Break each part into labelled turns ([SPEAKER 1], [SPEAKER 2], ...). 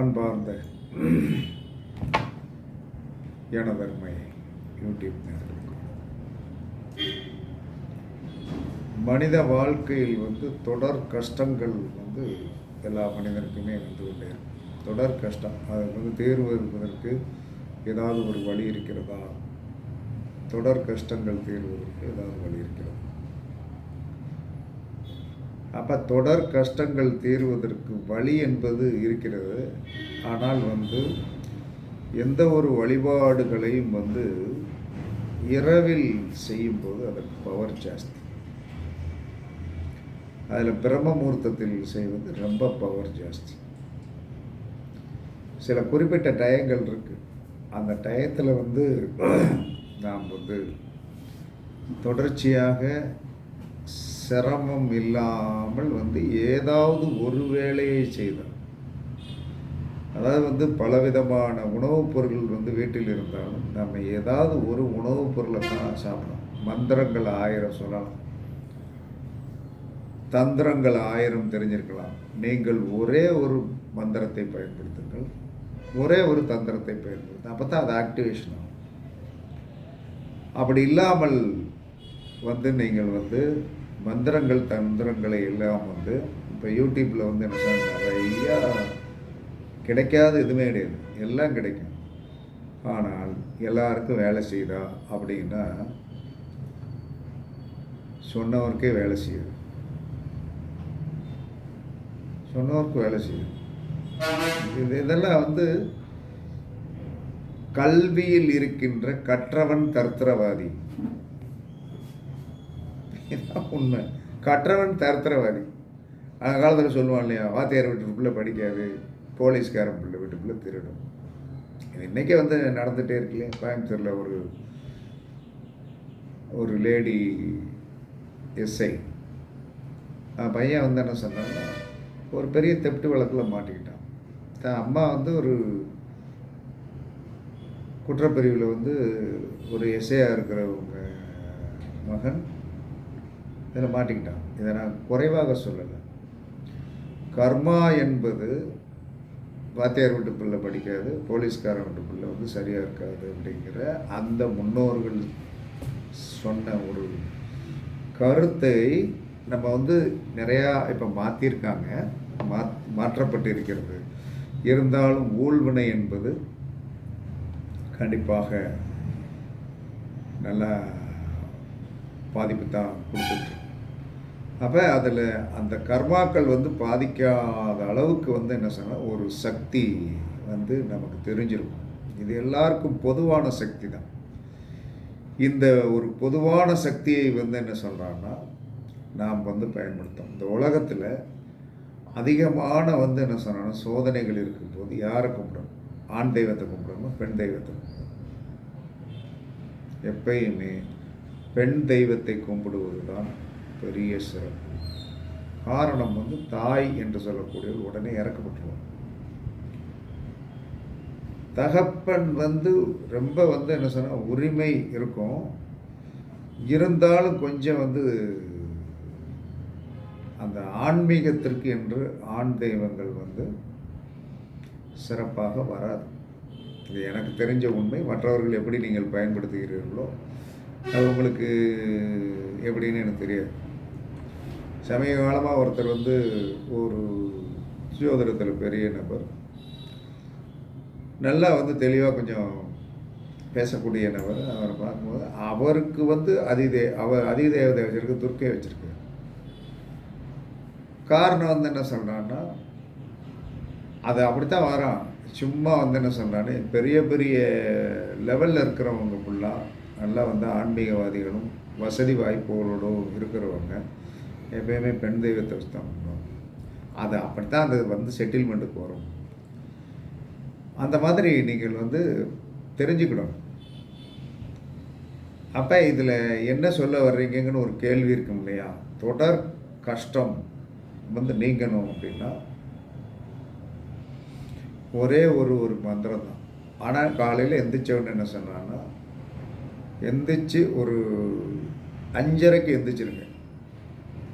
[SPEAKER 1] அன்பார்ந்த எனதர்மை யூடியூப் நேர்களுக்கு. மனித வாழ்க்கையில் வந்து தொடர் கஷ்டங்கள் வந்து எல்லா மனிதனுக்குமே வந்து கொண்டே தொடர் கஷ்டம் அது வந்து தேர்வு இருப்பதற்கு ஏதாவது ஒரு வழி இருக்கிறதா? தொடர் கஷ்டங்கள் தீர்வதற்கு ஏதாவது வழி இருக்கிறதா? அப்போ தொடர் கஷ்டங்கள் தீர்வதற்கு வழி என்பது இருக்கிறது. ஆனால் வந்து எந்த ஒரு வழிபாடுகளையும் வந்து இரவில் செய்யும்போது அதற்கு பவர் ஜாஸ்தி. அதில் பிரம்ம முகூர்த்தத்தில் செய்வது ரொம்ப பவர் ஜாஸ்தி. சில குறிப்பிட்ட டயங்கள் இருக்குது அந்த டயத்தில் வந்து நாம் வந்து தொடர்ச்சியாக சிரமம் இல்லாமல் வந்து ஏதாவது ஒரு வேலையை செய்தால் அதாவது வந்து பலவிதமான உணவுப் பொருட்கள் வந்து வீட்டில் இருந்தாலும் நம்ம ஏதாவது ஒரு உணவுப் பொருளை தான் சாப்பிடணும். மந்திரங்கள் ஆயிரம் சொல்லலாம். தந்திரங்கள் ஆயிரம் தெரிஞ்சிருக்கலாம். நீங்கள் ஒரே ஒரு மந்திரத்தை பயன்படுத்துங்கள். ஒரே ஒரு தந்திரத்தை பயன்படுத்து அப்போ தான் அது ஆக்டிவேஷன் ஆகும். அப்படி இல்லாமல் வந்து நீங்கள் வந்து மந்திரங்கள் தந்திரங்களை எல்லாம் வந்து இப்போ யூடியூப்பில் வந்து என்ன நிறையா கிடைக்காத எதுவுமே கிடையாது. எல்லாம் கிடைக்கும். ஆனால் எல்லாருக்கும் வேலை செய்தா அப்படின்னா சொன்னவருக்கே வேலை செய்யுது. சொன்னவருக்கு வேலை செய்யுது. இது இதெல்லாம் வந்து கல்வியில் இருக்கின்ற கற்றவன் கர்த்தரவாதி. இதுதான் உண்மை. கற்றவன் தர்த்தரவாதி. அந்த காலத்தில் சொல்லுவான் இல்லையா வாத்தியார் வீட்டு பிள்ளை படிக்காது போலீஸ்காரன் பிள்ளை வீட்டு பிள்ளை திருடும். இது இன்றைக்கே வந்து நடந்துகிட்டே இருக்கில்லையா கோயம்புத்தூரில் ஒரு ஒரு லேடி எஸ்ஐ. பையன் வந்து என்ன சொன்னான்னா ஒரு பெரிய தெப்டு வழக்கில் மாட்டிக்கிட்டான். தான் அம்மா வந்து ஒரு குற்றப்பிரிவில் வந்து ஒரு எஸ்ஐயாக இருக்கிறவங்க மகன் இதில் மாட்டிக்கிட்டான். இதை நான் குறைவாக சொல்லலை. கர்மா என்பது வாத்தியார் வீட்டு பிள்ளை படிக்காது போலீஸ்காரன் வீட்டு பிள்ளை வந்து சரியாக இருக்காது அப்படிங்கிற அந்த முன்னோர்கள் சொன்ன ஒரு கருத்தை நம்ம வந்து நிறையா இப்போ மாற்றிருக்காங்க மா மாற்றப்பட்டு இருக்கிறது இருந்தாலும் ஊழ்வினை என்பது கண்டிப்பாக நல்லா பாதிப்பு தான் கொடுத்துருக்கு அப்போ அதில் அந்த கர்மாக்கள் வந்து பாதிக்காத அளவுக்கு வந்து என்ன சொன்னால் ஒரு சக்தி வந்து நமக்கு தெரிஞ்சிருக்கும். இது எல்லாருக்கும் பொதுவான சக்தி தான். இந்த ஒரு பொதுவான சக்தியை வந்து என்ன சொல்கிறான்னா நாம் வந்து பயன்படுத்தோம். இந்த உலகத்தில் அதிகமான வந்து என்ன சொன்னால் சோதனைகள் இருக்கும்போது யாரை கும்பிடணும் ஆண் தெய்வத்தை கும்பிடணும் பெண் தெய்வத்தை கும்பிடணும் எப்பயுமே பெண் தெய்வத்தை கும்பிடுவது தான் பெரிய சிறப்பு. காரணம் வந்து தாய் என்று சொல்லக்கூடியவர் உடனே இறக்கப்பட்டுருவார். தகப்பன் வந்து ரொம்ப வந்து என்ன சொன்னால் உரிமை இருக்கும். இருந்தாலும் கொஞ்சம் வந்து அந்த ஆன்மீகத்திற்கு என்று ஆண் தெய்வங்கள் வந்து சிறப்பாக வராது. இது எனக்கு தெரிஞ்ச உண்மை. மற்றவர்கள் எப்படி நீங்கள் பயன்படுத்துகிறீர்களோ அது உங்களுக்கு எப்படின்னு எனக்கு தெரியாது. சமீப காலமாக ஒருத்தர் வந்து ஒரு சுயோதரத்தில் பெரிய நபர். நல்லா வந்து தெளிவாக கொஞ்சம் பேசக்கூடிய நபர். அவரை பார்க்கும்போது அவருக்கு வந்து அதிதே அவர் அதிதேவதை வச்சுருக்கு துர்க்கை வச்சுருக்கு காரணம் வந்து என்ன சொல்கிறான்னா அது அப்படித்தான் வரான். சும்மா வந்து என்ன சொல்கிறான்னு பெரிய பெரிய லெவலில் இருக்கிறவங்க ஃபுல்லாக நல்லா வந்து ஆன்மீகவாதிகளும் வசதி வாய்ப்புகளோடும் இருக்கிறவங்க எப்பயுமே பெண் தெய்வத்தை வச்சு தான் பண்ணுவாங்க. அது அப்படித்தான் அது வந்து செட்டில்மெண்ட்டுக்கு வரும். அந்த மாதிரி நீங்கள் வந்து தெரிஞ்சுக்கணும். அப்போ இதில் என்ன சொல்ல வர்றீங்கன்னு ஒரு கேள்வி இருக்கும் இல்லையா? தொடர் கஷ்டம் வந்து நீங்கணும் அப்படின்னா ஒரே ஒரு ஒரு மந்திரம் தான் ஆனால் காலையில் எந்திரிச்சவன் என்ன சொன்னான்னா எந்திரிச்சு ஒரு அஞ்சரைக்கு எந்திரிச்சிருங்க.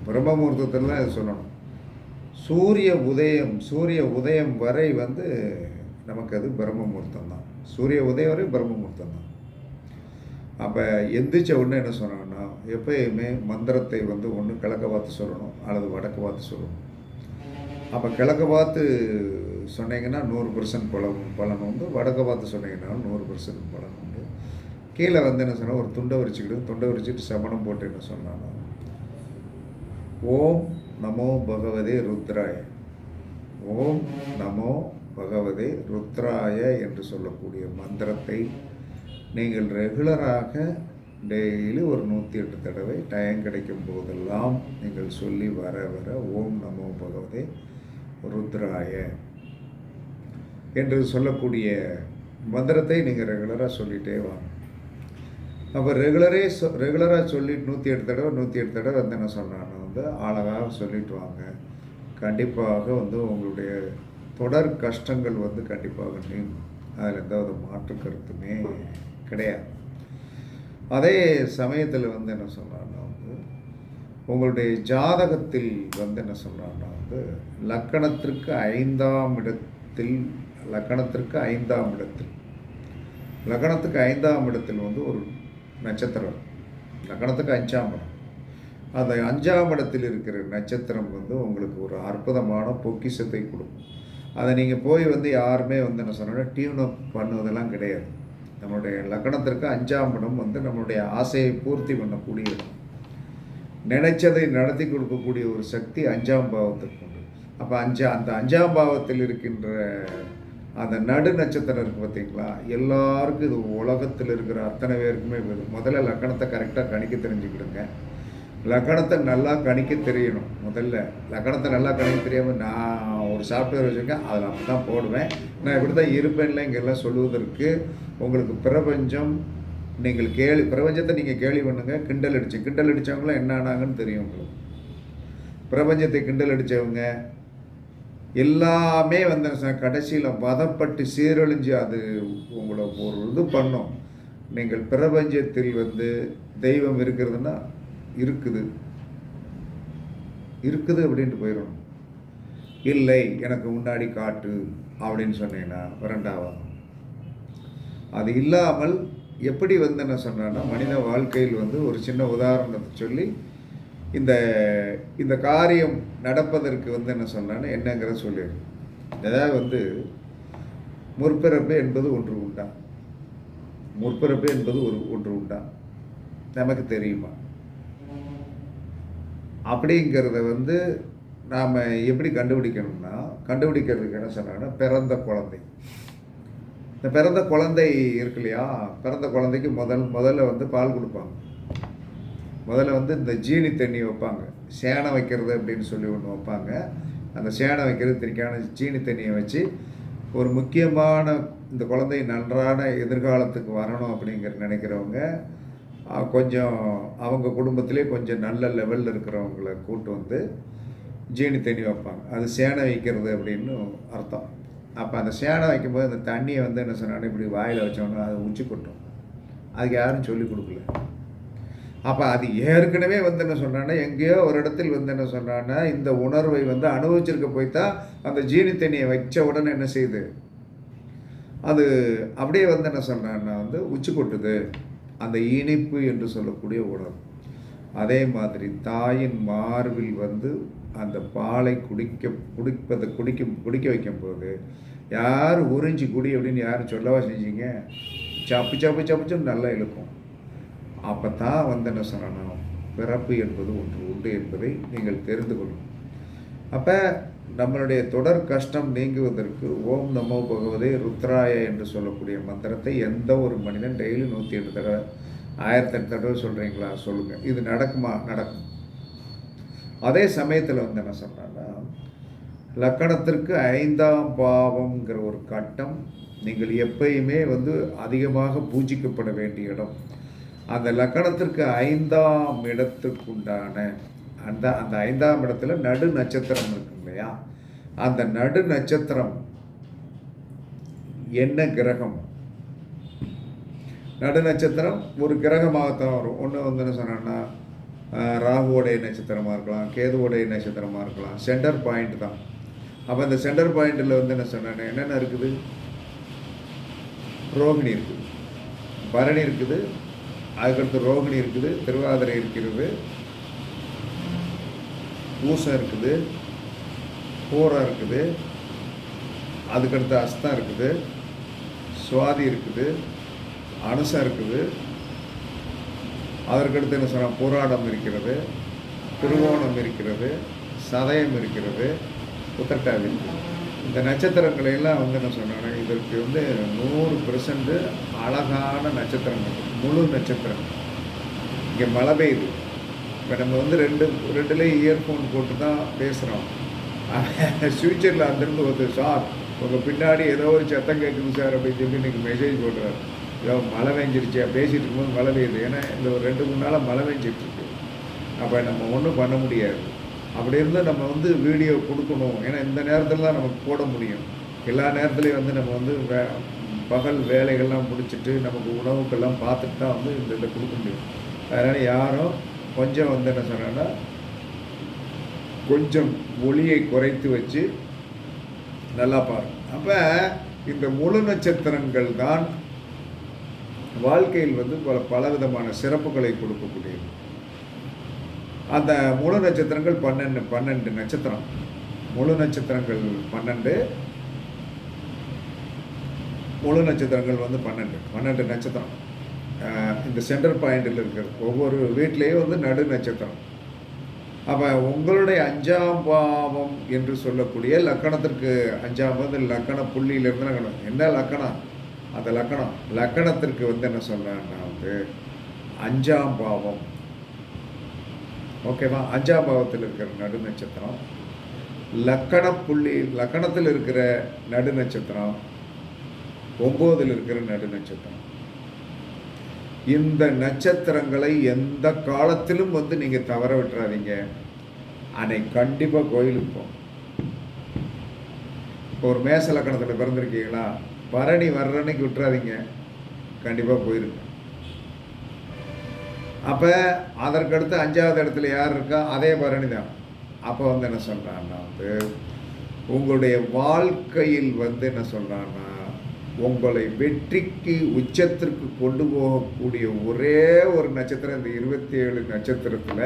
[SPEAKER 1] பிரம்ம முகூர்த்தத்தில் தான் இது சொல்லணும். சூரிய உதயம் சூரிய உதயம் வரை வந்து நமக்கு அது பிரம்ம முகூர்த்தம் தான். சூரிய உதயம் வரை பிரம்ம முகூர்த்தம் தான். அப்போ எந்திரிச்ச உடனே என்ன சொன்னாங்கன்னா எப்பயுமே மந்திரத்தை வந்து ஒன்று கிழக்க பார்த்து சொல்லணும் அல்லது வடக்கு பார்த்து சொல்லணும். அப்போ கிழக்க பார்த்து சொன்னீங்கன்னா நூறு பர்சன்ட் பலன் பலன் உண்டு. வடக்க பார்த்து சொன்னீங்கன்னா நூறு பர்சன்ட் பலன் உண்டு. கீழே வந்து என்ன சொன்னால் ஒரு துண்டை உரிச்சுக்கிட்டு துண்டை விரிச்சிட்டு சமணம் போட்டு என்ன சொன்னான்னா ஓம் நமோ பகவதே ருத்ராய ஓம் நமோ பகவதே ருத்ராய என்று சொல்லக்கூடிய மந்திரத்தை நீங்கள் ரெகுலராக டெய்லி ஒரு நூற்றி எட்டு தடவை டைம் கிடைக்கும் போதெல்லாம் நீங்கள் சொல்லி வர வர ஓம் நமோ பகவதே ருத்ராய என்று சொல்லக்கூடிய மந்திரத்தை நீங்கள் ரெகுலராக சொல்லிகிட்டே வாங்க. அப்போ ரெகுலரே சொ ரெகுலராக சொல்லிட்டு நூற்றி எட்டு தடவை நூற்றி எட்டு தடவை வந்து என்ன சொன்னான்னு வந்து அழகாக சொல்லிட்டு வாங்க. கண்டிப்பாக வந்து உங்களுடைய தொடர் கஷ்டங்கள் வந்து கண்டிப்பாக நீங்கும். அதில் எந்த ஒரு மாற்று கருத்துமே கிடையாது. அதே சமயத்தில் வந்து என்ன சொல்கிறான்னா வந்து உங்களுடைய ஜாதகத்தில் வந்து என்ன சொல்கிறான்னா வந்து லக்கணத்திற்கு ஐந்தாம் இடத்தில் லக்கணத்திற்கு ஐந்தாம் இடத்தில் லக்கணத்துக்கு ஐந்தாம் இடத்தில் வந்து ஒரு நட்சத்திரம். லக்கணத்துக்கு அஞ்சாம் இடம். அந்த அஞ்சாம் இடத்தில் இருக்கிற நட்சத்திரம் வந்து உங்களுக்கு ஒரு அற்புதமான பொக்கிஷத்தை கொடுக்கும். அதை நீங்கள் போய் வந்து யாருமே வந்து என்ன சொன்னோன்னா டியூன் அப் பண்ணுவதெல்லாம் கிடையாது. நம்மளுடைய லக்கணத்திற்கு அஞ்சாம் இடம் வந்து நம்மளுடைய ஆசையை பூர்த்தி பண்ணக்கூடிய இடம் நினைச்சதை நடத்தி கொடுக்கக்கூடிய ஒரு சக்தி அஞ்சாம் பாவத்திற்கு உண்டு. அப்போ அஞ்சா அந்த அஞ்சாம் பாவத்தில் இருக்கின்ற அந்த நடு நட்சத்திரம் இருக்குது பார்த்தீங்களா? எல்லாருக்கும் இது உலகத்தில் இருக்கிற அத்தனை பேருக்குமே வரும் முதல்ல லக்கணத்தை கரெக்டாக கணிக்க தெரிஞ்சுக்கிடுங்க. லக்கணத்தை நல்லா கணிக்க தெரியணும். முதல்ல லக்கணத்தை நல்லா கணிக்க தெரியாமல் நான் ஒரு சாஃப்ட்வேர் வச்சுருக்கேன் அதில் அப்படி தான் போடுவேன். நான் இப்படி தான் இருப்பேன்ல இங்கெல்லாம் சொல்லுவதற்கு உங்களுக்கு பிரபஞ்சம் நீங்கள் கேள்வி பிரபஞ்சத்தை நீங்கள் கேள்வி பண்ணுங்கள் கிண்டல் அடிச்சு. கிண்டல் அடித்தவங்களாம் என்ன ஆனாங்கன்னு தெரியும் உங்களுக்கு. பிரபஞ்சத்தை கிண்டல் அடித்தவங்க எல்லாமே வந்து கடைசியில் வதப்பட்டு சீரழிஞ்சு அது உங்களை ஒரு இது பண்ணும். நீங்கள் பிரபஞ்சத்தில் வந்து தெய்வம் இருக்கிறதுனா இருக்குது. இருக்குது அப்படின்ட்டு போயிடணும். இல்லை எனக்கு முன்னாடி காட்டு அப்படின்னு சொன்னீங்கன்னா ரெண்டாவது அது இல்லாமல் எப்படி வந்து என்ன சொன்னேன்னா மனித வாழ்க்கையில் வந்து ஒரு சின்ன உதாரணத்தை சொல்லி இந்த இந்த காரியம் நடப்பதற்கு வந்து என்ன சொன்னான்னு என்னங்கிறத சொல்லிடு. அதாவது வந்து முற்பிறப்பு என்பது ஒன்று உண்டா? முற்பிறப்பு என்பது ஒரு ஒன்று உண்டா? நமக்கு தெரியுமா? அப்படிங்கிறத வந்து நாம் எப்படி கண்டுபிடிக்கணும்னா கண்டுபிடிக்கிறதுக்கு என்ன சொன்னாங்கன்னா பிறந்த குழந்தை. இந்த பிறந்த குழந்தை இருக்கு இல்லையா? பிறந்த குழந்தைக்கு முதல் முதல்ல வந்து பால் கொடுப்பாங்க. முதல்ல வந்து இந்த ஜீனி தண்ணி வைப்பாங்க. சேனை வைக்கிறது அப்படின்னு சொல்லி ஒன்று வைப்பாங்க. அந்த சேனை வைக்கிறது திருக்கான ஜீனி தண்ணியை வச்சு ஒரு முக்கியமான இந்த குழந்தை நன்றான எதிர்காலத்துக்கு வரணும் அப்படிங்கிற நினைக்கிறவங்க கொஞ்சம் அவங்க குடும்பத்திலே கொஞ்சம் நல்ல லெவலில் இருக்கிறவங்கள கூட்டு வந்து ஜீனி தண்ணி வைப்பாங்க. அது சேனை வைக்கிறது அப்படின்னு அர்த்தம். அப்போ அந்த சேனை வைக்கும்போது அந்த தண்ணியை வந்து என்ன சொன்னாலும் இப்படி வாயில் வச்சோன்னா அதை உச்சி கொட்டும். அதுக்கு யாரும் சொல்லிக் கொடுக்கல. அப்போ அது ஏற்கனவே வந்து என்ன சொன்னான்னா எங்கேயோ ஒரு இடத்தில் வந்து என்ன சொன்னான்னா இந்த உணர்வை வந்து அனுபவிச்சிருக்க போய்த்தான் அந்த ஜீனி தண்ணியை வச்ச உடனே என்ன செய்யுது? அது அப்படியே வந்து என்ன சொல்கிறான்னா வந்து உச்சி கொட்டுது. அந்த இனிப்பு என்று சொல்லக்கூடிய உணர்வு அதே மாதிரி தாயின் மார்பில் வந்து அந்த பாலை குடிக்க குடிப்பதை குடிக்கும் குடிக்க வைக்கும் போது யார் உறிஞ்சி குடி அப்படின்னு யாரும் சொல்லவா செஞ்சீங்க? சப்பு சப்பு சப்பு நல்லா இழுக்கும். அப்போ தான் வந்து என்ன சொல்லணும் பிறப்பு என்பது ஒன்று உண்டு என்பதை நீங்கள் தெரிந்து கொள்ளும். அப்போ நம்மளுடைய தொடர் கஷ்டம் நீங்குவதற்கு ஓம் நமோ பகவதே ருத்ராய என்று சொல்லக்கூடிய மந்திரத்தை எந்த ஒரு மனிதன் டெய்லி நூற்றி எட்டு தடவை ஆயிரத்தி எட்டு தடவை சொல்கிறீங்களா சொல்லுங்கள் இது நடக்குமா? நடக்கும். அதே சமயத்தில் வந்து என்ன சொல்கிறாங்கன்னா லக்கணத்திற்கு ஐந்தாம் பாவம்ங்கிற ஒரு கட்டம் நீங்கள் எப்பயுமே வந்து அதிகமாக பூஜிக்கப்பட வேண்டிய இடம். அந்த லக்கணத்திற்கு ஐந்தாம் இடத்துக்குண்டான அந்த அந்த ஐந்தாம் இடத்துல நடு நட்சத்திரம் இருக்கு இல்லையா? அந்த நடு நட்சத்திரம் என்ன கிரகம்? நடு நட்சத்திரம் ஒரு கிரகமாகத்தான் வரும். ஒன்று வந்து என்ன சொன்னேன்னா ராகுவோடைய நட்சத்திரமாக இருக்கலாம் கேதுவோடைய நட்சத்திரமாக இருக்கலாம் சென்டர் பாயிண்ட் தான். அப்போ இந்த சென்டர் பாயிண்டில் வந்து என்ன சொன்னேன் என்னென்ன இருக்குது? ரோகிணி இருக்குது. பரணி இருக்குது. அதுக்கடுத்து ரோகிணி இருக்குது திருவாதிரை இருக்கிறது பூசம் இருக்குது பூரம் இருக்குது அதுக்கடுத்து அஸ்தம் இருக்குது சுவாதி இருக்குது அனுசம் இருக்குது அதற்கடுத்து என்ன சொன்னால் புராடம் இருக்கிறது திருவோணம் இருக்கிறது சதயம் இருக்கிறது உத்தரட்டாதி. இருக்குது இந்த நட்சத்திரங்களை எல்லாம் வந்து என்ன சொன்னாங்க இதற்கு வந்து நூறு பெர்சன்ட் அழகான நட்சத்திரங்கள் முழு நட்சத்திரம். இங்கே மழை பெய்யுது. இப்போ நம்ம வந்து ரெண்டு ரெண்டுலேயும் இயர்ஃபோன் போட்டு தான் பேசுகிறோம் ஃப்யூச்சரில் அங்கேருந்து ஒருத்தர் சார் உங்கள் பின்னாடி ஏதோ ஒரு சத்தம் கேட்குது சார் அப்படின்னு சொல்லி நீங்கள் மெசேஜ் போடுறாரு. ஏதோ மழை பெஞ்சிருச்சு. பேசிகிட்டு இருக்கும்போது மழை பெய்யுது. ஏன்னா இந்த ஒரு ரெண்டு மூணு நாளாக மழை பெஞ்சிட்ருக்கு அப்போ நம்ம ஒன்றும் பண்ண முடியாது. அப்படி இருந்தால் நம்ம வந்து வீடியோ கொடுக்கணும். ஏன்னா இந்த நேரத்தில் தான் நமக்கு போட முடியும். எல்லா நேரத்துலையும் வந்து நம்ம வந்து வே பகல் வேலைகள்லாம் முடிச்சிட்டு நமக்கு உணவுக்கெல்லாம் பார்த்துட்டு தான் வந்து இந்த இதை கொடுக்க முடியும். அதனால் யாரும் கொஞ்சம் வந்து என்ன சொன்னாங்கன்னா கொஞ்சம் ஒளியை குறைத்து வச்சு நல்லா பாருங்க. அப்போ இந்த முழு நட்சத்திரங்கள் தான் வாழ்க்கையில் வந்து பல பலவிதமான சிறப்புகளை கொடுக்கக்கூடியது. அந்த முழு நட்சத்திரங்கள் பன்னெண்டு பன்னெண்டு நட்சத்திரம். முழு நட்சத்திரங்கள் பன்னெண்டு. முழு நட்சத்திரங்கள் வந்து பன்னெண்டு பன்னெண்டு நட்சத்திரம். இந்த சென்டர் பாயிண்டில் இருக்கிறது ஒவ்வொரு வீட்லேயும் வந்து நடு நட்சத்திரம். அப்போ உங்களுடைய அஞ்சாம் பாவம் என்று சொல்லக்கூடிய லக்கணத்திற்கு அஞ்சாம் பாவம் லக்கண புள்ளியிலிருந்து லக்கணம்? என்ன லக்கணம்? அந்த லக்கணம். லக்கணத்திற்கு வந்து என்ன சொல்கிறேன்னா வந்து அஞ்சாம் பாவம் ஓகேவா? அஞ்சாம் பாவத்தில் இருக்கிற நடு நட்சத்திரம் லக்கண புள்ளி லக்கணத்தில் இருக்கிற நடு நட்சத்திரம் ஒம்போதில் இருக்கிற நடு நட்சத்திரம் இந்த நட்சத்திரங்களை எந்த காலத்திலும் வந்து நீங்கள் தவற விட்டுறாதீங்க. அன்னைக்கு கண்டிப்பாக கோயிலுக்கு போகும் இப்போ ஒரு மேச லக்கணத்தில் பிறந்திருக்கீங்களா? பரணி வர்றன்னைக்கு விட்டுறாதீங்க. கண்டிப்பாக போயிருங்க. அப்போ அதற்கடுத்து அஞ்சாவது இடத்துல யார் இருக்கா? அதே பரணி தான் அப்போ வந்து என்ன சொல்கிறான்னா வந்து உங்களுடைய வாழ்க்கையில் வந்து என்ன சொல்கிறான்னா உங்களை வெற்றிக்கு உச்சத்திற்கு கொண்டு போகக்கூடிய ஒரே ஒரு நட்சத்திரம் இந்த இருபத்தி ஏழு நட்சத்திரத்தில்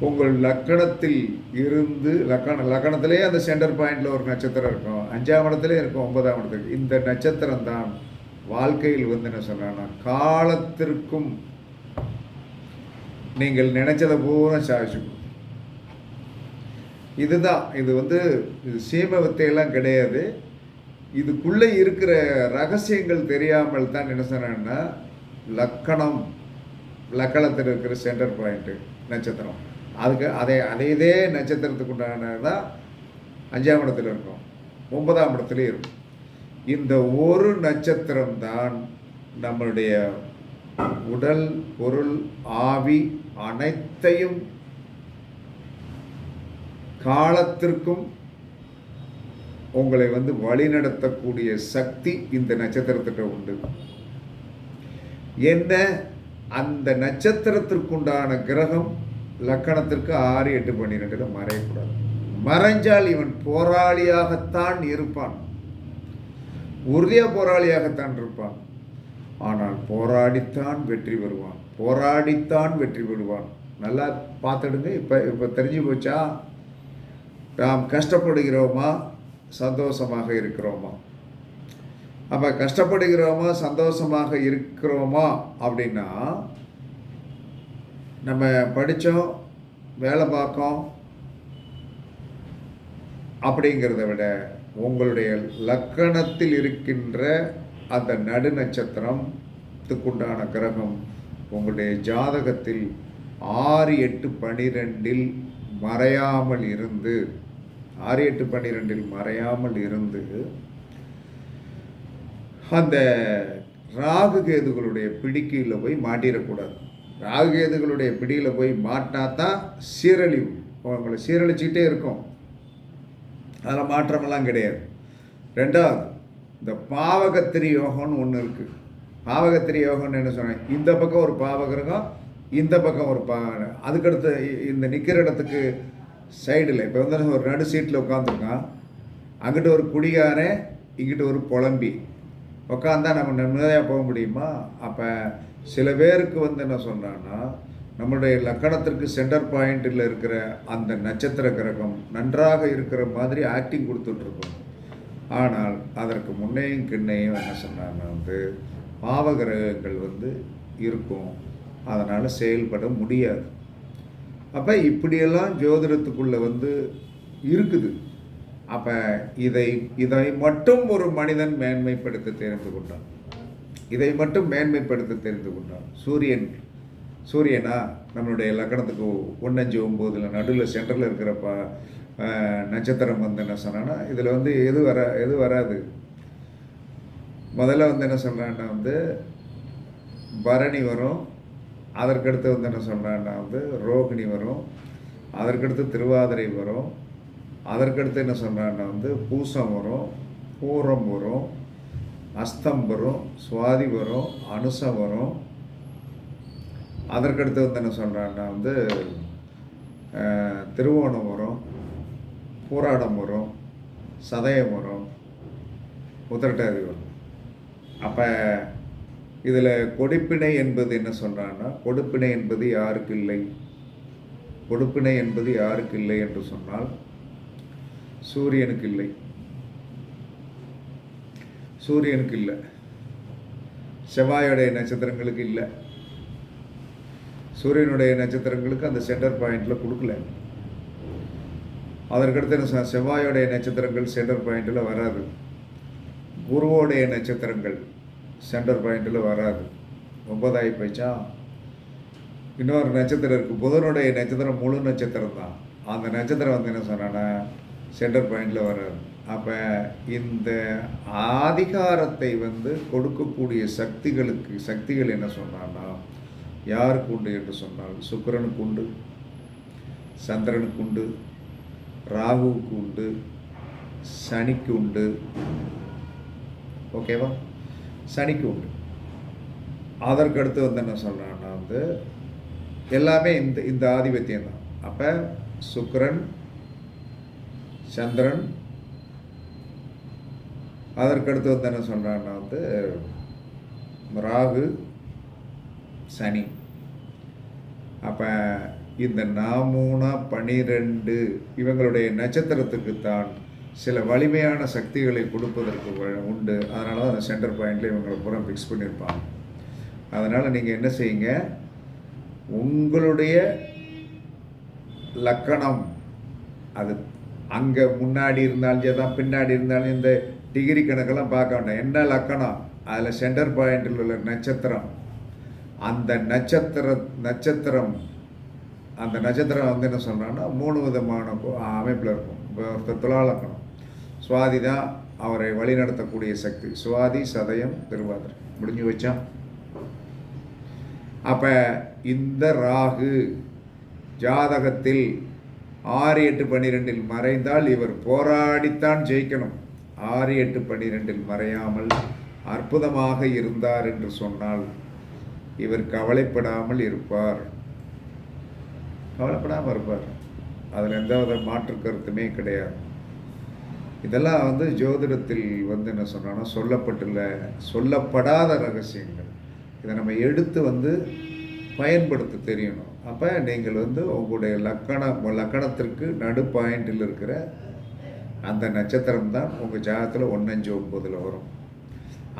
[SPEAKER 1] உங்கள் லக்கணத்தில் இருந்து லக்கண லக்கணத்திலே அந்த சென்டர் பாயிண்டில் ஒரு நட்சத்திரம் இருக்கும். அஞ்சாம் இடத்துலேயே இருக்கும் ஒன்பதாம் இடத்துக்கு இந்த நட்சத்திரம் தான் வாழ்க்கையில் வந்து என்ன சொல்கிறேன்னா காலத்திற்கும் நீங்கள் நினைச்சதை பூரா சாதிச்சுக்கணும் இதுதான் இது வந்து இது சீம வித்தையெல்லாம் கிடையாது. இதுக்குள்ளே இருக்கிற ரகசியங்கள் தெரியாமல் தான் என்ன சொன்னேன்னா லக்கணம் லக்கணத்தில் இருக்கிற சென்டர் பாயிண்ட்டு நட்சத்திரம். அதுக்கு அதே அதே இதே நட்சத்திரத்துக்கு உண்டானது தான் அஞ்சாம் இடத்துல இருக்கும். ஒன்பதாம் இடத்துலையும் இருக்கும். இந்த ஒரு நட்சத்திரம்தான் நம்மளுடைய உடல் பொருள் ஆவி அனைத்தையும் காலத்திற்கும் உங்களை வந்து வழிநடத்தக்கூடிய சக்தி இந்த நட்சத்திரத்திட்ட உண்டு. என்ன? அந்த நட்சத்திரத்திற்குண்டான கிரகம் லக்கணத்திற்கு ஆறு எட்டு பன்னிரெண்டில் மறையக்கூடாது. மறைஞ்சால் இவன் போராளியாகத்தான் இருப்பான். உறுதியாக போராளியாகத்தான் இருப்பான். ஆனால் போராடித்தான் வெற்றி பெறுவான். போராடித்தான் வெற்றி பெறுவான். நல்லா பார்த்துடுங்க. இப்போ இப்போ தெரிஞ்சு போச்சா? நாம் கஷ்டப்படுகிறோமா? சந்தோஷமாக இருக்கிறோமா? அப்போ கஷ்டப்படுகிறோமா? சந்தோஷமாக இருக்கிறோமா? அப்படின்னா நம்ம படித்தோம் வேலை பார்க்கோம் அப்படிங்கிறத விட உங்களுடைய லக்கணத்தில் இருக்கின்ற அந்த நடு நட்சத்திரத்துக்குண்டான கிரகம் உங்களுடைய ஜாதகத்தில் ஆறு எட்டு பனிரெண்டில் மறையாமல் இருந்து ஆறு எட்டு பன்னிரெண்டில் மறையாமல் இருந்து அந்த ராகு கேதுகளுடைய பிடிக்கையில் போய் மாட்டிடக்கூடாது. ராகு கேதுகளுடைய பிடியில் போய் மாட்டினா தான் சீரழிவு. உங்களை சீரழிச்சிக்கிட்டே இருக்கும். அதில் மாற்றமெல்லாம் கிடையாது. ரெண்டாவது இந்த பாவகத்திரி யோகம்னு ஒன்று இருக்குது பாவகத்திரி யோகம்னு என்ன சொன்னேன் இந்த பக்கம் ஒரு பாவகிரகம் இந்த பக்கம் ஒரு பா அதுக்கடுத்து இந்த நிற்கிற இடத்துக்கு சைடில் இப்போ வந்து ஒரு நடு சீட்டில் உட்காந்துருக்கான் அங்கிட்டு ஒரு குடிகாரன் இங்கிட்டு ஒரு புலம்பி. உட்காந்தா நம்ம நிம்மதியாக போக முடியுமா? அப்போ சில பேருக்கு வந்து என்ன சொல்கிறான்னா நம்மளுடைய லக்கணத்திற்கு சென்டர் பாயிண்டில் இருக்கிற அந்த நட்சத்திர கிரகம் நன்றாக இருக்கிற மாதிரி ஆக்டிங் கொடுத்துட்ருக்கோம் ஆனால் அதற்கு முன்னையும் கிண்ணையும் என்ன சொன்னாங்கன்னா வந்து பாவ கிரகங்கள் வந்து இருக்கும். அதனால் செயல்பட முடியாது. அப்போ இப்படியெல்லாம் ஜோதிடத்துக்குள்ளே வந்து இருக்குது. அப்போ இதை இதை மட்டும் ஒரு மனிதன் மேன்மைப்படுத்த தெரிந்து கொண்டான். இதை மட்டும் மேன்மைப்படுத்த தெரிந்து கொண்டான். சூரியன் சூரியனா நம்மளுடைய லக்கணத்துக்கு ஒன்னஞ்சு ஒம்போதில் நடுவில் சென்டரில் இருக்கிற ப நட்சத்திரம் வந்து என்ன சொன்னான்னா இதில் வந்து எது வர எது வராது. முதல்ல வந்து என்ன சொல்கிறான்னா வந்து பரணி வரும் அதற்கடுத்து வந்து என்ன சொல்கிறான்னா வந்து ரோகிணி வரும் அதற்கடுத்து திருவாதிரை வரும் அதற்கடுத்து என்ன சொல்கிறான்னா வந்து பூசம் வரும் பூரம் வரும் அஸ்தம் வரும் சுவாதி வரும் அனுசம் வரும் அதற்கடுத்து வந்து என்ன சொல்கிறான்னா வந்து திருவோணம் வரும் பூராடம் வரும் சதயம் வரும் உதரட்டாதி வரும். அப்போ இதில் கொடுப்பினை என்பது என்ன சொல்கிறான்னா கொடுப்பினை என்பது யாருக்கு இல்லை? கொடுப்பினை என்பது யாருக்கு இல்லை என்று சொன்னால் சூரியனுக்கு இல்லை. சூரியனுக்கு இல்லை. செவ்வாயுடைய நட்சத்திரங்களுக்கு இல்லை. சூரியனுடைய நட்சத்திரங்களுக்கு அந்த சென்டர் பாயிண்டில் கொடுக்கல. அதற்கடுத்து என்ன சொன்னா, நட்சத்திரங்கள் சென்டர் பாயிண்டில் வராது. குருவோடைய நட்சத்திரங்கள் சென்டர் பாயிண்டில் வராது. ஒன்பதாயி போச்சா இன்னொரு நட்சத்திரம் இருக்குது புதனுடைய நட்சத்திரம் முழு நட்சத்திரம் தான். அந்த நட்சத்திரம் வந்து என்ன சொன்னான்னா சென்டர் பாயிண்டில் வராது. அப்போ இந்த ஆதிகாரத்தை வந்து கொடுக்கக்கூடிய சக்திகளுக்கு சக்திகள் என்ன சொன்னான்னா யாருக்கு உண்டு என்று சொன்னால் சுக்கரனுக்கு உண்டு சந்திரனுக்கு உண்டு ராகுவுக்கு உண்டு சனிக்கு உண்டு ஓகேவா சனிக்கு உண்டு அதற்கடுத்து வந்து என்ன சொல்கிறான்னா வந்து எல்லாமே இந்த இந்த ஆதிபத்தியம் தான். அப்போ சுக்கிரன் சந்திரன் அதற்கடுத்து வந்து என்ன சொல்கிறான்னா வந்து ராகு சனி. அப்போ இந்த நாமூனா பனிரெண்டு இவங்களுடைய நட்சத்திரத்துக்கு தான் சில வலிமையான சக்திகளை கொடுப்பதற்கு உண்டு. அதனால தான் அந்த சென்டர் பாயிண்டில் இவங்களை பூரா ஃபிக்ஸ் பண்ணியிருப்பாங்க அதனால் நீங்கள் என்ன செய்யுங்க? உங்களுடைய லக்கணம் அது அங்கே முன்னாடி இருந்தாலும் தான் பின்னாடி இருந்தாலும் இந்த டிகிரி கணக்கெல்லாம் பார்க்க வேண்டாம். என்ன லக்கணம்? அதில் சென்டர் பாயிண்டில் உள்ள நட்சத்திரம். அந்த நட்சத்திர நட்சத்திரம் அந்த நட்சத்திரம் வந்து என்ன சொல்கிறான்னா மூணு விதமான அமைப்பில் இருக்கும். இப்போ ஒருத்தர் துலாலக்கணம். சுவாதி தான் அவரை வழிநடத்தக்கூடிய சக்தி. சுவாதி சதயம் திருவாதிரை. முடிஞ்சு வச்சான் அப்போ இந்த ராகு ஜாதகத்தில் ஆறு எட்டு பன்னிரெண்டில் மறைந்தால் இவர் போராடித்தான் ஜெயிக்கணும். ஆறு எட்டு பன்னிரெண்டில் மறையாமல் அற்புதமாக இருந்தார் என்று சொன்னால் இவர் கவலைப்படாமல் இருப்பார். கவலைப்படாமல் இருப்பார். அதில் எந்த வித மாற்று கருத்துமே கிடையாது. இதெல்லாம் வந்து ஜோதிடத்தில் வந்து என்ன சொன்னான்னா சொல்லப்பட்டுள்ள சொல்லப்படாத ரகசியங்கள். இதை நம்ம எடுத்து வந்து பயன்படுத்த தெரியணும். அப்போ நீங்கள் வந்து உங்களுடைய லக்கணம் லக்கணத்திற்கு நடு பாயிண்டில் இருக்கிற அந்த நட்சத்திரம் தான் உங்கள் ஜாதகத்தில் ஒன்றஞ்சு ஒம்பதில் வரும்.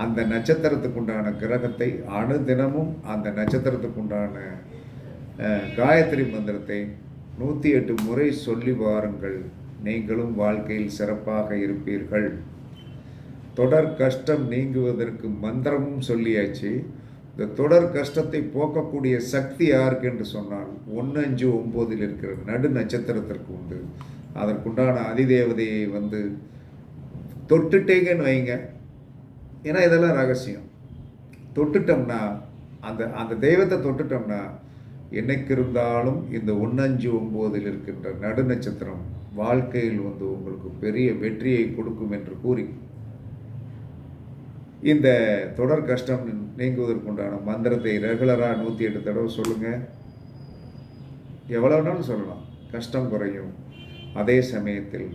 [SPEAKER 1] அந்த நட்சத்திரத்துக்கு உண்டான கிரகத்தை அணுதினமும் அந்த நட்சத்திரத்துக்குண்டான காயத்ரி மந்திரத்தை நூற்றி எட்டு முறை சொல்லி வாருங்கள். நீங்களும் வாழ்க்கையில் சிறப்பாக இருப்பீர்கள். தொடர் கஷ்டம் நீங்குவதற்கு மந்திரமும் சொல்லியாச்சு. இந்த தொடர் கஷ்டத்தை போக்கக்கூடிய சக்தி யாருக்கு என்று சொன்னால் ஒன்று அஞ்சு ஒம்போதில் இருக்கிற நடு நட்சத்திரத்திற்கு உண்டு. அதற்குண்டான அதிதேவதையை வந்து தொட்டுட்டேங்கன்னு வைங்க. ஏன்னா இதெல்லாம் ரகசியம். தொட்டுட்டோம்னா அந்த அந்த தெய்வத்தை தொட்டுட்டோம்னா என்னைக்கு இருந்தாலும் இந்த ஒன்னஞ்சு ஒம்போதில் இருக்கின்ற நடு நட்சத்திரம் வாழ்க்கையில் வந்து உங்களுக்கு பெரிய வெற்றியை கொடுக்கும் என்று கூறி இந்த தொடர் கஷ்டம் நீங்குவதற்குண்டான மந்திரத்தை ரெகுலராக நூற்றி எட்டு தடவை சொல்லுங்கள் எவ்வளோ வேணாலும் சொல்லலாம். கஷ்டம் குறையும். அதே சமயத்தில்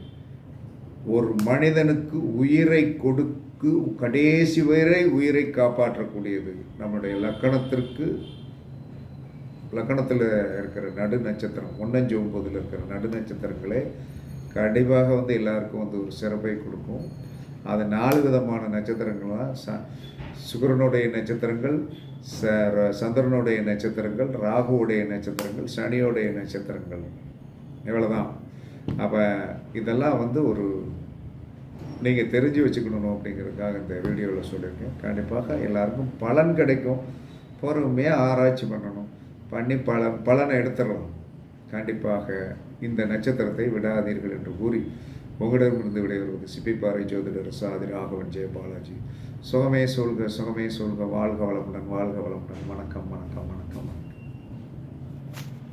[SPEAKER 1] ஒரு மனிதனுக்கு உயிரை கொடு கொடுக்கு கடைசி வரை உயிரை காப்பாற்றக்கூடியது. நம்முடைய லக்கணத்திற்கு லக்கணத்தில் இருக்கிற நடு நட்சத்திரம் ஒன்னஞ்சு ஒம்பதில் இருக்கிற நடு நட்சத்திரங்களே கண்டிப்பாக வந்து எல்லாருக்கும் வந்து ஒரு சிறப்பை கொடுக்கும். அது நாலு விதமான நட்சத்திரங்கள்லாம் ச சுகரனுடைய நட்சத்திரங்கள் ச சந்திரனுடைய நட்சத்திரங்கள் ராகுவுடைய நட்சத்திரங்கள் சனியோடைய நட்சத்திரங்கள். இவ்வளோதான் அப்போ இதெல்லாம் வந்து ஒரு நீங்கள் தெரிஞ்சு வச்சுக்கணும் அப்படிங்கிறதுக்காக இந்த வீடியோவில் சொல்லியிருக்கேன். கண்டிப்பாக எல்லாருக்கும் பலன் கிடைக்கும். பொறுமையாக ஆராய்ச்சி பண்ணணும். பண்ணி பல பலனை எடுத்துடலாம். கண்டிப்பாக இந்த நட்சத்திரத்தை விடாதீர்கள் என்று கூறி உங்களிடமிருந்து விடைபெறுவது சிப்பிப்பாறை ஜோதிடர் சாதி ராகவன் ஜெய பாலாஜி. சுகமே சொல்க சுகமே சொல்க வாழ்க வளமுடன் வாழ்க வளமுடன். வணக்கம் வணக்கம் வணக்கம் வணக்கம்.